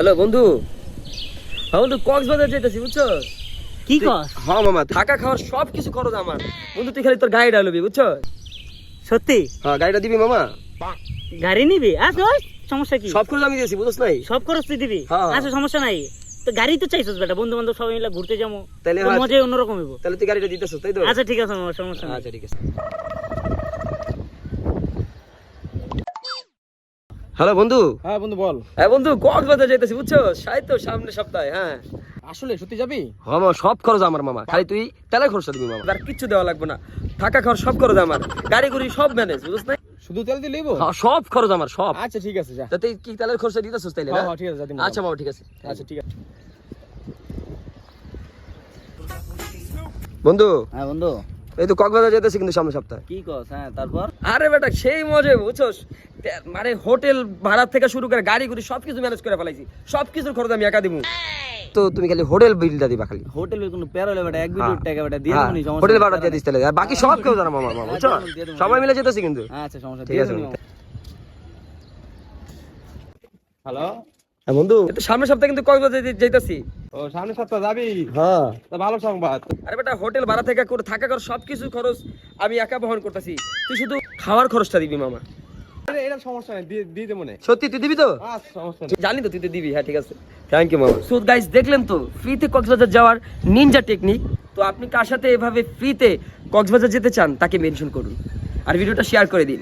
Hello বন্ধু। হ্যাঁ বন্ধু কক্সবাজার যেতেছি বুঝছ? কি কস? হ্যাঁ মামা থাকা খাওয়ার সব কিছু খরচ আমার। বন্ধু তুই খালি তোর গাড়িটা লবি বুঝছ? সত্যি? হ্যাঁ গাড়িটা দিবি মামা। গাড়ি নিবি? ওই, সমস্যা কি? সব খরচ আমি দিয়েছি বুঝছ নাই? সব খরচ তুই দিবি? হ্যাঁ। আচ্ছা সমস্যা নাই। তো গাড়ি তো চাইছিস বেটা বন্ধু বান্ধব সবাই মিলে ঘুরতে যাব। তাহলে হয়। মজাই অন্যরকম হইব। তাহলে তুই গাড়িটা দিতেছ তাই তো? আচ্ছা ঠিক আছে সমস্যা আচ্ছা ঠিক আছে। হ্যালো বন্ধু। হ্যাঁ বন্ধু বল। হ্যাঁ বন্ধু কক্সবাজার যাইতেছি বুঝছ? সাই তো সামনে সপ্তাহে হ্যাঁ। আসলে সত্যি যাবি? মামা সব খরচ আমার মামা। খালি তুই তেলে খরচ দিবি মামা। আর কিচ্ছু দেওয়া লাগবে না। থাকা খাওয়ার সব খরচ আমার। গাড়ি গুড়ি সব ম্যানেজ বুঝছ না? শুধু তেল দিয়ে লিবো হ্যাঁ, সব খরচ আমার সব। আচ্ছা ঠিক আছে যা। তুই কি তেলের খরচ দিতেছিস তাইলে হ্যাঁ হ্যাঁ ঠিক আছে যা দিন আচ্ছা মামা ঠিক আছে। আচ্ছা ঠিক আছে। বন্ধু। হ্যাঁ বন্ধু। এই তো কক্সবাজার যেতেছি কিন্তু সামনে সপ্তাহে। কি কস হ্যাঁ তারপর? আরে বেটা সেই মজা বুঝছস? মানে হোটেল ভাড়া থেকে শুরু করে গাড়ি গুড়ি সবকিছু ম্যানেজ করে ফেলাইছি। সবকিছুর খরচ আমি একা দিব তো তুমি খালি হোটেল বিলটা দিবা খালি। হোটেল কোনো বেটা এক হ্যাঁ। টাকা বেটা দিয়ে হ্যাঁ, দেবনি সমস্যা হোটেল ভাড়া দিয়ে দিস তাহলে। আর বাকি সব কেউ জানা মামা বুঝছ। সবাই মিলে যেতেছি কিন্তু। আচ্ছা সমস্যা ঠিক আছে। বন্ধু। হ্যালো হ্যাঁ বন্ধু। তো সামনের সপ্তাহে কিন্তু কক্সবাজার যাই- যাইতাছি ও সামনে সপ্তাহ যাবি? হ্যাঁ। ভালো সংবাদ। আরে বেটা হোটেল ভাড়া থেকে করে থাকা কর সবকিছু খরচ আমি একা বহন করতেছি। তুই শুধু খাওয়ার খরচটা দিবি মামা। আরে এটা সমস্যা নেই দিয়ে দেবো সত্যি তুই দিবি তো? আচ্ছা সমস্যা নেই। জানি তো তুই তো দিবি হ্যাঁ ঠিক আছে। থ্যাংক ইউ মামা। সো গাইস দেখলেন তো ফ্রিতে কক্সবাজার যাওয়ার নিনজা টেকনিক তো আপনি কার সাথে এভাবে ফ্রিতে কক্সবাজার যেতে চান তাকে মেনশন করুন। আর ভিডিওটা শেয়ার করে দিন।